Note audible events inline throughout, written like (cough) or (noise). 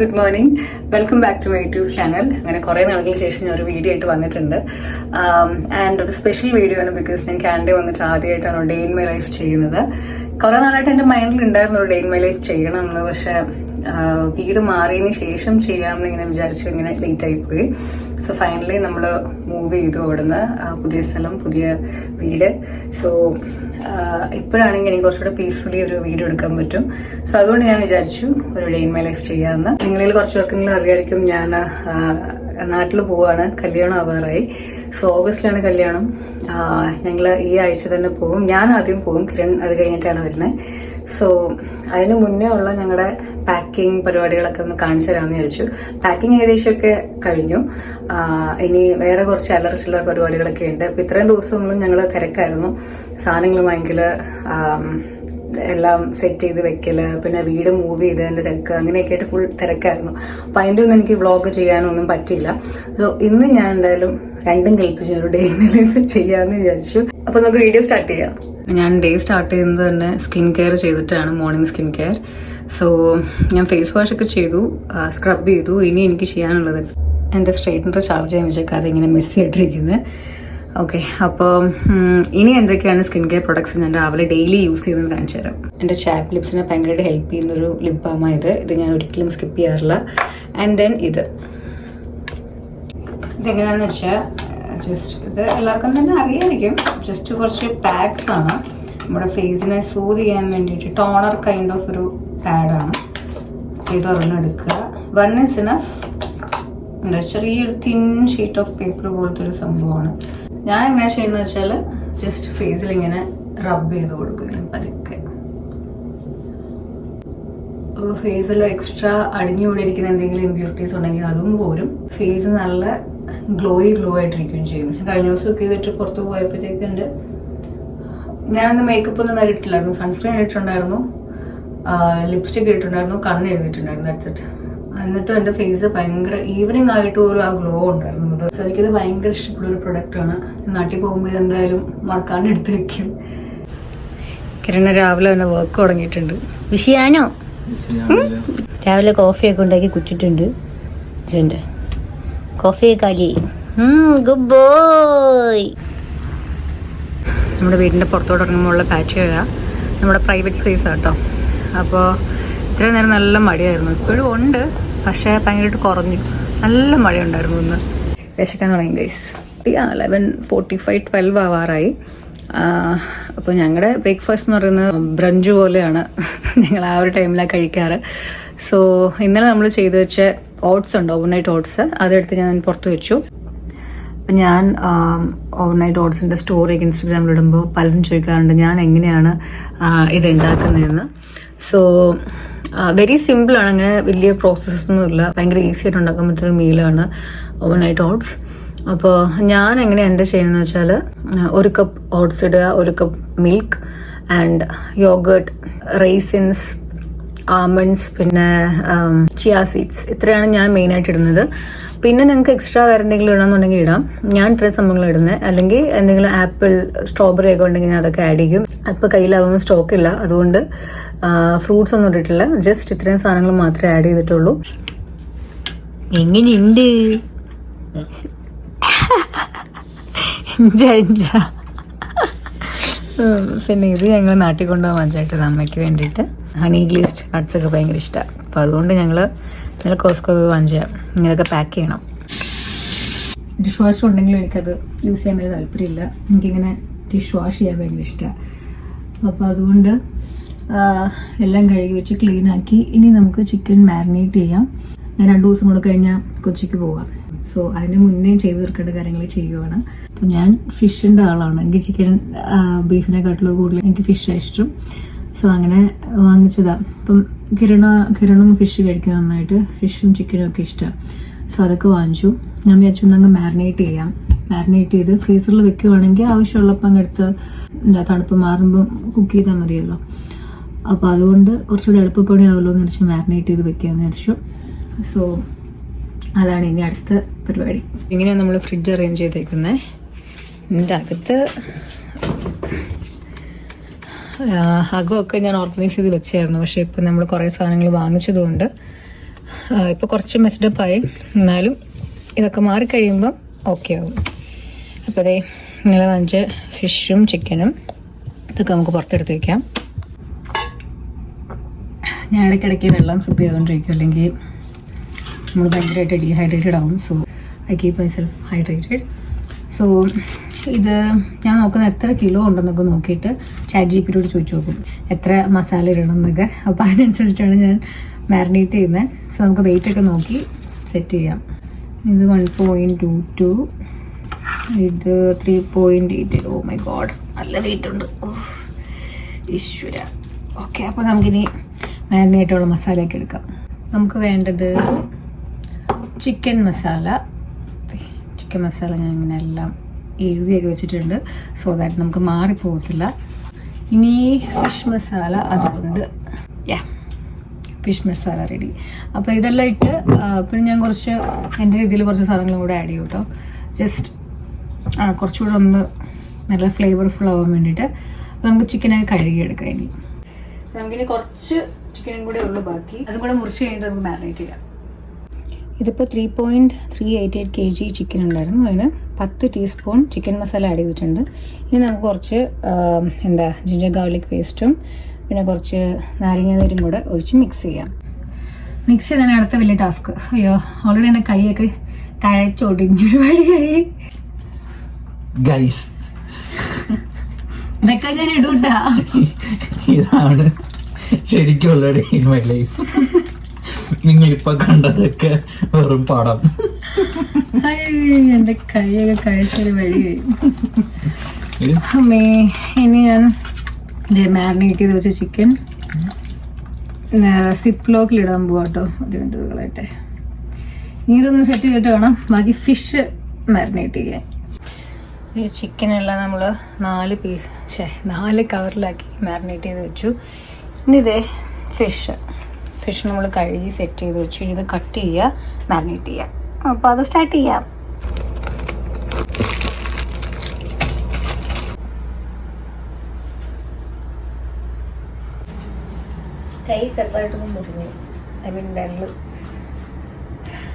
Good morning welcome back to my YouTube channel അങ്ങനെ കുറേ നാളുകൾക്ക് ശേഷം ഞാൻ ഒരു വീഡിയോ ആയിട്ട് വന്നിട്ടുണ്ട്. ആൻഡ് ഒരു സ്പെഷ്യൽ വീഡിയോ ആണ് ബിക്കോസ് ഞാൻ കാനഡ വന്നിട്ട് ആദ്യമായിട്ടാണ് ഡേ ഇൻ മൈ ലൈഫ് ചെയ്യുന്നത്. കുറേ നാളായിട്ട് എന്റെ മൈൻഡിൽ ഉണ്ടായിരുന്നു ഡേ ഇൻ മൈ ലൈഫ് ചെയ്യണം എന്ന് പക്ഷേ വീട് മാറിയതിന് ശേഷം ചെയ്യാമെന്ന് ഇങ്ങനെ വിചാരിച്ചു ഇങ്ങനെ ലേറ്റ് ആയിപ്പോയി സോ ഫൈനലി നമ്മൾ മൂവ് ചെയ്തു അവിടുന്ന് പുതിയ സ്ഥലം പുതിയ വീട്. സോ ഇപ്പോഴാണെങ്കിൽ എനിക്ക് കുറച്ചുകൂടെ പീസ്ഫുള്ളി ഒരു വീഡിയോ എടുക്കാൻ പറ്റും. സോ അതുകൊണ്ട് ഞാൻ വിചാരിച്ചു ഒരു ഡേ ഇൻ മൈ ലൈഫ് ചെയ്യാമെന്ന്. നിങ്ങളിൽ കുറച്ച് പേർക്കെങ്കിലും അറിയായിരിക്കും ഞാൻ നാട്ടിൽ പോവാണ് കല്യാണം ആവാറായി. സോ ഓഗസ്റ്റിലാണ് കല്യാണം. ഞങ്ങൾ ഈ ആഴ്ച തന്നെ പോകും. ഞാൻ ആദ്യം പോകും. കിരൺ അത് കഴിഞ്ഞിട്ടാണ് വരുന്നത്. സോ അതിന് മുന്നേ ഉള്ള ഞങ്ങളുടെ പാക്കിംഗ് പരിപാടികളൊക്കെ ഒന്ന് കാണിച്ചു തരാമെന്ന് വിചാരിച്ചു. പാക്കിംഗ് ഏകദേശമൊക്കെ കഴിഞ്ഞു. ഇനി വേറെ കുറച്ച് അല്ലറ ചില്ലറ പരിപാടികളൊക്കെ ഉണ്ട്. അപ്പോൾ ഇത്രയും ദിവസങ്ങളും ഞങ്ങൾ തിരക്കായിരുന്നു. സാധനങ്ങൾ വാങ്ങിക്കൽ എല്ലാം സെറ്റ് ചെയ്ത് വെക്കൽ പിന്നെ വീട് മൂവ് ചെയ്തതിന്റെ തിരക്ക് അങ്ങനെയൊക്കെ ആയിട്ട് ഫുൾ തിരക്കായിരുന്നു. അപ്പം അതിന്റെ ഒന്നും എനിക്ക് വ്ളോഗ് ചെയ്യാനൊന്നും പറ്റിയില്ല. സോ ഇന്ന് ഞാൻ എന്തായാലും രണ്ടും കൽപ്പിച്ച് ഒരു ഡേ ലൈഫ് (laughs) ചെയ്യാമെന്ന് വിചാരിച്ചു. അപ്പൊ നമുക്ക് വീഡിയോ സ്റ്റാർട്ട് ചെയ്യാം. ഞാൻ ഡേ സ്റ്റാർട്ട് ചെയ്യുന്നത് തന്നെ സ്കിൻ കെയർ ചെയ്തിട്ടാണ് മോർണിംഗ് സ്കിൻ കെയർ. സോ ഞാൻ ഫേസ് വാഷ് ഒക്കെ ചെയ്തു സ്ക്രബ് ചെയ്തു. ഇനി എനിക്ക് ചെയ്യാനുള്ളത് എന്റെ സ്ട്രൈറ്റനർ ചാർജ് ചെയ്യാൻ വെച്ചേക്കാതെ ഇങ്ങനെ മിസ് ചെയ്തിട്ടിരിക്കുന്നത് ഓക്കെ അപ്പോൾ ഇനി എന്തൊക്കെയാണ് സ്കിൻ കെയർ പ്രൊഡക്ട്സ് ഞാൻ രാവിലെ ഡെയിലി യൂസ് ചെയ്യുന്നത് കാണിച്ചു തരാം. എന്റെ ചാപ്പ് ലിപ്സിനെ ഭയങ്കരമായിട്ട് ഹെൽപ്പ് ചെയ്യുന്നൊരു ലിപ് ബാമാണ് ഇത്. ഇത് ഞാൻ ഒരിക്കലും സ്കിപ്പ് ചെയ്യാറില്ല. ആൻഡ് ദെൻ ഇത്. ഇതെങ്ങനെയാണെന്ന് വെച്ചാൽ ജസ്റ്റ് ഇത് എല്ലാവർക്കും തന്നെ അറിയായിരിക്കും. ജസ്റ്റ് കുറച്ച് പാക്സ് ആണ്. നമ്മുടെ ഫേസിനെ സൂത് ചെയ്യാൻ വേണ്ടിയിട്ട് ടോണർ കൈൻഡ് ഓഫ് ഒരു പാഡാണ് ഇത് ഒരെണ്ണം എടുക്കുക. വൺ ഇസ് ഇനഫ് എന്താ ചെറിയൊരു തിൻ ഷീറ്റ് ഓഫ് പേപ്പർ പോലത്തെ ഒരു സംഭവമാണ്. ഞാൻ എങ്ങനെ ചെയ്യുന്നത് വെച്ചാൽ ജസ്റ്റ് ഫേസിൽ ഇങ്ങനെ റബ്ബ് ചെയ്ത് കൊടുക്കുകയാണ് പതുക്കെ. ഫേസിൽ എക്സ്ട്രാ അടിഞ്ഞുകൂടിയിരിക്കുന്ന എന്തെങ്കിലും ഇമ്പ്യൂരിറ്റീസ് ഉണ്ടെങ്കിൽ അതും പോരും. ഫേസ് നല്ല ഗ്ലോയി ഗ്ലോ ആയിട്ടിരിക്കുകയും ചെയ്യും. കഴിഞ്ഞ ദിവസം ഒക്കെ ചെയ്തിട്ട് പുറത്ത് പോയപ്പോഴത്തേക്ക് എന്റെ ഞാനന്ന് മേക്കപ്പ് ഒന്നും വരെ ഇട്ടില്ലായിരുന്നു സൺസ്ക്രീൻ ഇട്ടിട്ടുണ്ടായിരുന്നു ലിപ്സ്റ്റിക് ഇട്ടിട്ടുണ്ടായിരുന്നു. കണ്ണ് എഴുതിയിട്ടുണ്ടായിരുന്നു. അടുത്തിട്ട് എന്നിട്ടും എന്റെ ഫേസ് ഭയങ്കര ഈവനിങ് ആയിട്ട് പോലും ആ ഗ്ലോ ഉണ്ടായിരുന്നു. സോ എനിക്കിത് ഭയങ്കര ഇഷ്ടപ്പെട്ട ഒരു പ്രൊഡക്റ്റാണ് നാട്ടിൽ പോകുമ്പോൾ എന്തായാലും മറക്കാണ്ട് എടുത്ത് വെക്കും. കിരണ രാവിലെ തന്നെ വർക്ക് തുടങ്ങിയിട്ടുണ്ട്. വിഷയാനോ രാവിലെ കോഫിയൊക്കെ ഉണ്ടാക്കി കുറ്റിട്ടുണ്ട് ഇതുണ്ട് കോഫി കാലി. ഗുഡ് ബോയ് നമ്മുടെ വീടിന്റെ പുറത്തോട്ട് ഇറങ്ങുമ്പോഴുള്ള പാച്ചോയാ നമ്മുടെ പ്രൈവറ്റ് സ്പേസ് കേട്ടോ. അപ്പോൾ ഇത്രയും നേരം നല്ല മഴയായിരുന്നു. ഇപ്പോഴും ഉണ്ട് പക്ഷേ ഭയങ്കരമായിട്ട് കുറഞ്ഞു. നല്ല മഴ ഉണ്ടായിരുന്നു ഇന്ന്. വിശക്കാൻ തുടങ്ങി guys eleven forty five twelve ആവാറായി. അപ്പോൾ ഞങ്ങളുടെ ബ്രേക്ക്ഫാസ്റ്റ് എന്ന് പറയുന്നത് ബ്രഞ്ച് പോലെയാണ്. ഞങ്ങൾ ആ ഒരു ടൈമിലാണ് കഴിക്കാറ്. സോ ഇന്നലെ നമ്മൾ ചെയ്തു വെച്ച ഓട്സ് ഉണ്ട് ഓവർനൈറ്റ് ഓട്സ്. അതെടുത്ത് ഞാൻ പുറത്ത് വെച്ചു. അപ്പം ഞാൻ ഓവർനൈറ്റ് ഓട്സിന്റെ സ്റ്റോറി ഇൻസ്റ്റഗ്രാമിൽ ഇടുമ്പോൾ പലരും ചോദിക്കാറുണ്ട് ഞാൻ എങ്ങനെയാണ് ഇത് ഉണ്ടാക്കുന്നതെന്ന് സോ വെരി സിമ്പിളാണ് അങ്ങനെ വലിയ പ്രോസസ്സൊന്നും ഒന്നുമില്ല ഭയങ്കര ഈസി ആയിട്ട് ഉണ്ടാക്കാൻ പറ്റുന്ന മീലാണ് ഓവർനൈറ്റ് ഓട്സ്. അപ്പോൾ ഞാൻ എങ്ങനെ എന്റെ ചെയ്യുന്നത് വെച്ചാൽ ഒരു കപ്പ് ഓട്സ് ഇടുക ഒരു cup milk and yogurt raisins almonds പിന്നെ ചിയ സീഡ്സ് ഇത്രയാണ് ഞാൻ മെയിൻ ആയിട്ട് ഇടുന്നത്. പിന്നെ നിങ്ങൾക്ക് എക്സ്ട്രാ വേറെ എന്തെങ്കിലും ഇടാം. ഞാൻ ഇത്രയും സംഭവങ്ങൾ ഇടുന്നത്. അല്ലെങ്കിൽ എന്തെങ്കിലും ആപ്പിൾ സ്ട്രോബെറി ഒക്കെ ഉണ്ടെങ്കിൽ ഞാൻ അതൊക്കെ ആഡ് ചെയ്യും. അപ്പോൾ കയ്യിലാവുന്ന സ്റ്റോക്ക് ഇല്ല. അതുകൊണ്ട് ഫ്രൂട്ട്സ് ഒന്നും ഇട്ടിട്ടില്ല. ജസ്റ്റ് ഇത്രയും സാധനങ്ങൾ മാത്രമേ ആഡ് ചെയ്തിട്ടുള്ളൂ. എങ്ങനെയുണ്ട്? പിന്നെ ഇത് ഞങ്ങൾ നാട്ടിൽ കൊണ്ടുപോകാൻ വാങ്ങിച്ചിട്ട് അമ്മയ്ക്ക് വേണ്ടിയിട്ട്. ഹണി ഗ്ലീസ്ഡ് നട്ട്സ് ഒക്കെ ഭയങ്കര ഇഷ്ടമാണ് അപ്പോൾ അതുകൊണ്ട് ഞങ്ങൾ ഇന്നലെ കോസ്കോ പോയി വാങ്ങിച്ച ഇതൊക്കെ പാക്ക് ചെയ്യണം. ഡിഷ് വാഷ് ഉണ്ടെങ്കിലും എനിക്കത് യൂസ് ചെയ്യാൻ വലിയ താല്പര്യമില്ല. എനിക്കിങ്ങനെ ഡിഷ് വാഷ് ചെയ്യാൻ ഭയങ്കര ഇഷ്ടമാണ് അപ്പോൾ അതുകൊണ്ട് എല്ലാം കഴുകി വെച്ച് ക്ലീൻ ആക്കി ഇനി നമുക്ക് ചിക്കൻ മാരിനേറ്റ് ചെയ്യാം. ഞാൻ രണ്ട് ദിവസം കൂടെ കഴിഞ്ഞാൽ കൊച്ചിക്ക് പോവാം. സോ അതിന് മുന്നേ ചെയ്ത് തീർക്കേണ്ട കാര്യങ്ങൾ ചെയ്യുവാണ്. അപ്പോൾ ഞാൻ ഫിഷിന്റെ ആളാണ്. എനിക്ക് ചിക്കൻ ബീഫിനെക്കാട്ടിലും കൂടുതൽ എനിക്ക് ഫിഷ് ഇഷ്ടം. സോ അങ്ങനെ വാങ്ങിച്ചതാണ് അപ്പം കിരണ കിരണും ഫിഷ് കഴിക്കാൻ നന്നായിട്ട് ഫിഷും ചിക്കനും ഒക്കെ ഇഷ്ടമാണ് സോ അതൊക്കെ വാങ്ങിച്ചു. ഞാൻ വിചാരിച്ചു അങ്ങ് മാരിനേറ്റ് ചെയ്യാം. മാരിനേറ്റ് ചെയ്ത് ഫ്രീസറിൽ വെക്കുകയാണെങ്കിൽ ആവശ്യമുള്ളപ്പം അങ്ങ് എടുത്ത് എന്താ തണുപ്പ് മാറുമ്പം കുക്ക് ചെയ്താൽ മതിയല്ലോ. അപ്പോൾ അതുകൊണ്ട് കുറച്ചുകൂടി എളുപ്പപ്പണി ആവുമല്ലോ എന്ന് വെച്ചാൽ മാരിനേറ്റ് ചെയ്ത് വെക്കാമെന്ന് വിചാരിച്ചു. സോ അതാണ് ഇനി അടുത്ത പരിപാടി. ഇങ്ങനെയാണ് നമ്മൾ ഫ്രിഡ്ജ് അറേഞ്ച് ചെയ്തേക്കുന്നത് ഇതിന്റെ അകത്ത് അകമൊക്കെ ഞാൻ ഓർഗനൈസ് ചെയ്ത് വെച്ചായിരുന്നു. പക്ഷേ ഇപ്പം നമ്മൾ കുറേ സാധനങ്ങൾ വാങ്ങിച്ചതുകൊണ്ട് ഇപ്പോൾ കുറച്ച് മെസ്ഡപ്പായി എന്നാലും ഇതൊക്കെ മാറിക്കഴിയുമ്പം ഓക്കെ ആവും. അപ്പോൾ അതേ ഇങ്ങനെ വാങ്ങിച്ച ഫിഷും ചിക്കനും ഇതൊക്കെ നമുക്ക് പുറത്തെടുത്ത് വയ്ക്കാം ഞാൻ ഇടയ്ക്കിടയ്ക്ക് വെള്ളം സിപ്പ് ചെയ്തുകൊണ്ടിരിക്കും. അല്ലെങ്കിൽ നമ്മൾ ഭയങ്കരമായിട്ട് ഡീഹൈഡ്രേറ്റഡ് ആവും. So I keep myself hydrated so ഇത് ഞാൻ നോക്കുന്ന എത്ര കിലോ ഉണ്ടെന്നൊക്കെ നോക്കിയിട്ട് ചാറ്റ് ജി പിയോട് ചോദിച്ചു നോക്കും. എത്ര മസാല ഇടണം എന്നൊക്കെ. അപ്പോൾ അതിനനുസരിച്ചിട്ടാണ് ഞാൻ മാരിനേറ്റ് ചെയ്യുന്നത് സോ നമുക്ക് വെയിറ്റ് ഒക്കെ നോക്കി സെറ്റ് ചെയ്യാം. ഇത് വൺ പോയിന്റ് ടു ടു ഇത് three point eight oh my god നല്ല വെയിറ്റ് ഉണ്ട്. ഈശ്വര. ഓക്കെ അപ്പോൾ നമുക്കിനി മാരിനേറ്റുള്ള മസാലയൊക്കെ എടുക്കാം. നമുക്ക് വേണ്ടത് ചിക്കൻ മസാല ചിക്കൻ മസാല ഞാൻ ഇങ്ങനെ എല്ലാം എഴുതിയൊക്കെ വെച്ചിട്ടുണ്ട്. സോ ദാറ്റ് നമുക്ക് മാറിപ്പോകത്തില്ല. ഇനി ഫിഷ് മസാല അതുകൊണ്ട്. യാ ഫിഷ് മസാല റെഡി അപ്പോൾ ഇതെല്ലാം ഇട്ട് പിന്നെ ഞാൻ കുറച്ച് എന്റെ രീതിയിൽ കുറച്ച് സാധനങ്ങളും കൂടെ ആഡ് ചെയ്യും കേട്ടോ ജസ്റ്റ് ആ കുറച്ചുകൂടെ ഒന്ന് നല്ല ഫ്ലേവർഫുൾ ആവാൻ വേണ്ടിയിട്ട് നമുക്ക് ചിക്കനൊക്കെ കഴുകിയെടുക്കാം ഇനി. നമുക്കിനി കുറച്ച് ചിക്കനും കൂടെ ഉള്ളു ബാക്കി. അതും കൂടെ മുറിച്ച് കഴിഞ്ഞിട്ട് നമുക്ക് മാരിനേറ്റ് ചെയ്യാം. ഇതിപ്പോൾ three point three eight eight K G chicken ഉണ്ടായിരുന്നു. അതിന് പത്ത് ടീസ്പൂൺ ചിക്കൻ മസാല ആഡ് ചെയ്തിട്ടുണ്ട്. ഇനി നമുക്ക് കുറച്ച് എന്താ ജിഞ്ചർ ഗാർലിക് പേസ്റ്റും പിന്നെ കുറച്ച് നാരങ്ങ നീരും കൂടെ ഒഴിച്ച് മിക്സ് ചെയ്യാം. മിക്സ് ചെയ്താണ് അടുത്ത വലിയ ടാസ്ക് അയ്യോ ഓൾറെഡി എന്റെ കൈയൊക്കെ കഴച്ചൊടിഞ്ഞൊരു വഴിയായി. ഗൈസ് ഇതൊക്കെ ഞാൻ ഇടൂട്ടാ. (laughs) ഇതാണ് ശരിക്കും ഓൾറെഡി ഇൻ മൈ ലൈഫ് നിങ്ങൾ ഇപ്പൊ കണ്ടതൊക്കെ വെറും പടം. എന്റെ കൈയൊക്കെ കഴിച്ചൊരു വഴിയായി ഇത് അമ്മേ ഇനി ഞാൻ മാരിനേറ്റ് ചെയ്ത് വെച്ച ചിക്കൻ സിപ്പ് ലോക്കിൽ ഇടാൻ പോവാ കേട്ടോ ഒരു രണ്ട് ഇത് കളയട്ടെ ഇനി ഇതൊന്ന് സെറ്റ് ചെയ്തിട്ട് വേണം ബാക്കി ഫിഷ് മാരിനേറ്റ് ചെയ്യാൻ. ഈ ചിക്കനെല്ലാം നമ്മൾ നാല് പീസ് നാല് കവറിലാക്കി മാരിനേറ്റ് ചെയ്ത് വെച്ചു. ഇനി ഇതേ ഫിഷ് ഫിഷ് നമ്മൾ കഴുകി സെറ്റ് ചെയ്ത് വെച്ച്. കഴിഞ്ഞാൽ കട്ട് ചെയ്യുക മാരിനേറ്റ് ചെയ്യുക. അപ്പോൾ അത് സ്റ്റാർട്ട് ചെയ്യാം. കൈ ചെറുതായിട്ടൊന്നും മുറിഞ്ഞു. ഐ മീൻ വിരൽ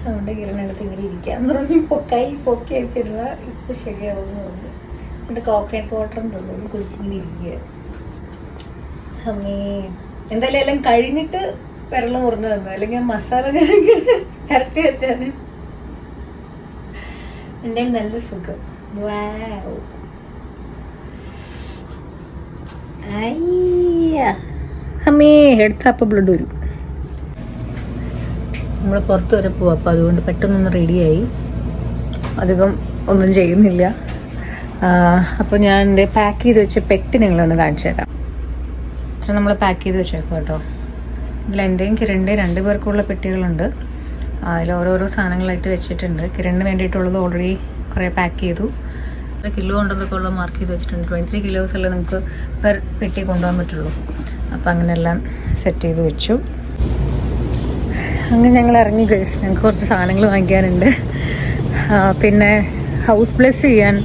അതുകൊണ്ട് കിരണടുത്ത് ഇങ്ങനെ ഇരിക്കാൻ പറഞ്ഞു. ഇപ്പോൾ കൈ പൊക്കി വെച്ചിരുന്ന ഇപ്പൊ ശരിയാവുമെന്ന് പറഞ്ഞു. എന്റെ കോക്കനട്ട് വാട്ടറും തോന്നുന്നു കുളിച്ചിങ്ങനെ ഇരിക്കുക അമ്മേ എന്തായാലും എല്ലാം കഴിഞ്ഞിട്ട് വിരൽ മുറിഞ്ഞു തന്നു അല്ലെങ്കിൽ മസാല ഞാൻ ഇറക്കി വെച്ചാണ്. എന്റെ നല്ല സുഖം. വാവ് ബ്ലഡ് വരും. നമ്മൾ പുറത്ത് വരെ പോവാം. അപ്പോൾ അതുകൊണ്ട് പെട്ടെന്നൊന്ന് റെഡിയായി അധികം ഒന്നും ചെയ്യുന്നില്ല. അപ്പോൾ ഞാൻ എന്റെ പാക്ക് ചെയ്ത് വെച്ച പെട്ടി നിങ്ങളൊന്ന് കാണിച്ചു തരാം. നമ്മൾ പാക്ക് ചെയ്ത് വെച്ചേക്കാം കേട്ടോ. ഇതിൽ എന്റെയും കിരണിന്റെയും രണ്ട് പേർക്കുള്ള പെട്ടികളുണ്ട്. അതിൽ ഓരോരോ സാധനങ്ങളായിട്ട് വെച്ചിട്ടുണ്ട്. കിരണിന് വേണ്ടിയിട്ടുള്ളത് ഓൾറെഡി കുറേ പാക്ക് ചെയ്തു. ഒരു കിലോ ഉണ്ടെന്നൊക്കെ ഉള്ള മാർക്ക് ചെയ്ത് വെച്ചിട്ടുണ്ട്. ട്വന്റി ത്രീ കിലോസ് അല്ലേ നമുക്ക് പെർ പെട്ടി കൊണ്ടുപോകാൻ പറ്റുള്ളൂ. അപ്പോൾ അങ്ങനെയെല്ലാം സെറ്റ് ചെയ്ത് വെച്ചു. അങ്ങനെ ഞങ്ങൾ ഇറങ്ങി ഗൈസ് ഞങ്ങൾക്ക് കുറച്ച് സാധനങ്ങൾ വാങ്ങിക്കാനുണ്ട്. പിന്നെ ഹൗസ് ബ്ലെസ് ചെയ്യാൻ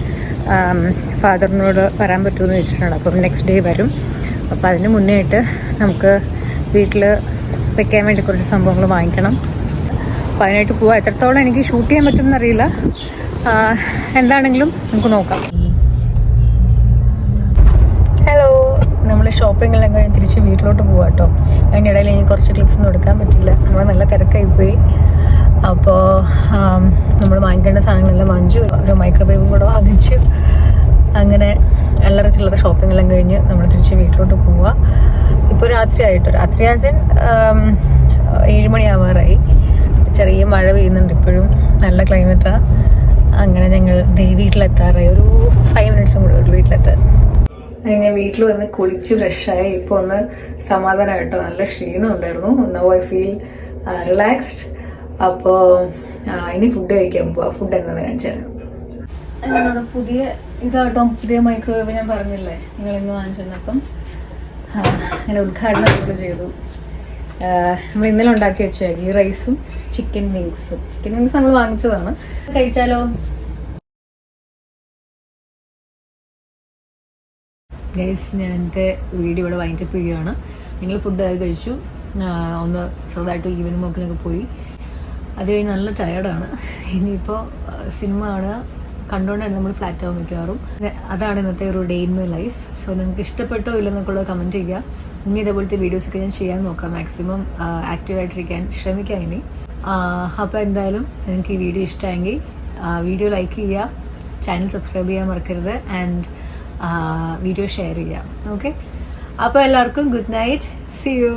ഫാദറിനോട് വരാൻ പറ്റുമെന്ന് ചോദിച്ചിട്ടുണ്ട് അപ്പം നെക്സ്റ്റ് ഡേ വരും. അപ്പോൾ അതിന് മുന്നേ ആയിട്ട് നമുക്ക് വീട്ടിൽ വെക്കാൻ വേണ്ടി കുറച്ച് സംഭവങ്ങൾ വാങ്ങിക്കണം. അപ്പോൾ അതിനായിട്ട് പോവാം. എത്രത്തോളം എനിക്ക് ഷൂട്ട് ചെയ്യാൻ പറ്റുമെന്ന് അറിയില്ല. എന്താണെങ്കിലും നമുക്ക് നോക്കാം. ഹലോ നമ്മൾ ഷോപ്പിംഗ് എല്ലാം കഴിഞ്ഞ് തിരിച്ച് വീട്ടിലോട്ട് പോവാം കേട്ടോ അതിനിടയിൽ ഇനി കുറച്ച് ക്ലിപ്സ് ഒന്നും എടുക്കാൻ പറ്റില്ല. നമ്മൾ നല്ല തിരക്കായി പോയി. അപ്പോൾ നമ്മൾ വാങ്ങിക്കേണ്ട സാധനങ്ങളെല്ലാം വാങ്ങിച്ചു. ഒരു മൈക്രോവേവും കൂടെ വാങ്ങിച്ചു. അങ്ങനെ അല്ലറ ചില്ലറ ഷോപ്പിംഗ് എല്ലാം കഴിഞ്ഞ് നമ്മൾ തിരിച്ച് വീട്ടിലോട്ട് പോവാം. ഇപ്പോൾ രാത്രി ആയിട്ടോ. രാത്രി ആസൻ ഏഴുമണിയാവാറായി ചെറിയ മഴ പെയ്യുന്നുണ്ട് ഇപ്പോഴും. നല്ല ക്ലൈമറ്റാ അങ്ങനെ ഞങ്ങൾ വീട്ടിലെത്താറായി. ഒരു ഫൈവ് മിനിറ്റ്സും കൂടെ ഒരു വീട്ടിലെത്താൻ. ഞാൻ വീട്ടിൽ വന്ന് കുളിച്ച് ഫ്രഷായി ഇപ്പോൾ ഒന്ന് സമാധാനമായിട്ടോ നല്ല ക്ഷീണം ഉണ്ടായിരുന്നു. നോ ഐ ഫീൽ റിലാക്സ്ഡ് അപ്പോൾ ഇനി ഫുഡ് കഴിക്കാൻ പോവാ. ഫുഡ് എന്താണെന്ന് കാണിച്ചു തരാം. പുതിയ ഇതാട്ടോ. പുതിയ മൈക്രോവേവ് ഞാൻ പറഞ്ഞില്ലേ? നിങ്ങൾ ഇന്ന് വാങ്ങിച്ചിരുന്നപ്പം അങ്ങനെ ഉദ്ഘാടനം നമ്മൾ ചെയ്തു. നമ്മൾ ഇന്നലെ ഉണ്ടാക്കി വെച്ച ഗീ റൈസും ചിക്കൻ വിങ്സും. ചിക്കൻ വിങ്സ് നമ്മൾ വാങ്ങിച്ചതാണ്. കഴിച്ചാലോ? ഗൈസ് ഞാൻ എന്റെ വീഡിയോ ഇവിടെ വൈൻഡപ്പ് നിങ്ങൾ ഫുഡ് കഴിച്ചു. ആ, ഒന്ന് ചെറുതായിട്ട് ഈവനിങ് മോക്കിനൊക്കെ പോയി. അത് കഴിഞ്ഞ് നല്ല ടയർഡാണ് ഇനിയിപ്പോൾ സിനിമ കാണുക. കണ്ടുകൊണ്ടാണ് നമ്മൾ ഫ്ലാറ്റ് ആവും മിക്കവാറും. അതാണ് ഇന്നത്തെ ഒരു ഡേ ഇൻ ലൈഫ് സോ നിങ്ങൾക്ക് ഇഷ്ടപ്പെട്ടോ ഇല്ലെന്നൊക്കെയുള്ള കമന്റ് ചെയ്യുക. ഇനി ഇതേപോലത്തെ വീഡിയോസൊക്കെ ഞാൻ ചെയ്യാൻ നോക്കാം. മാക്സിമം ആക്റ്റീവായിട്ടിരിക്കാൻ ശ്രമിക്കാം ഇനി. അപ്പോൾ എന്തായാലും നിങ്ങൾക്ക് ഈ വീഡിയോ ഇഷ്ടമായെങ്കിൽ വീഡിയോ ലൈക്ക് ചെയ്യുക. ചാനൽ സബ്സ്ക്രൈബ് ചെയ്യാൻ മറക്കരുത്. ആൻഡ് വീഡിയോ ഷെയർ ചെയ്യുക. ഓക്കെ അപ്പോൾ എല്ലാവർക്കും ഗുഡ് നൈറ്റ് സി യു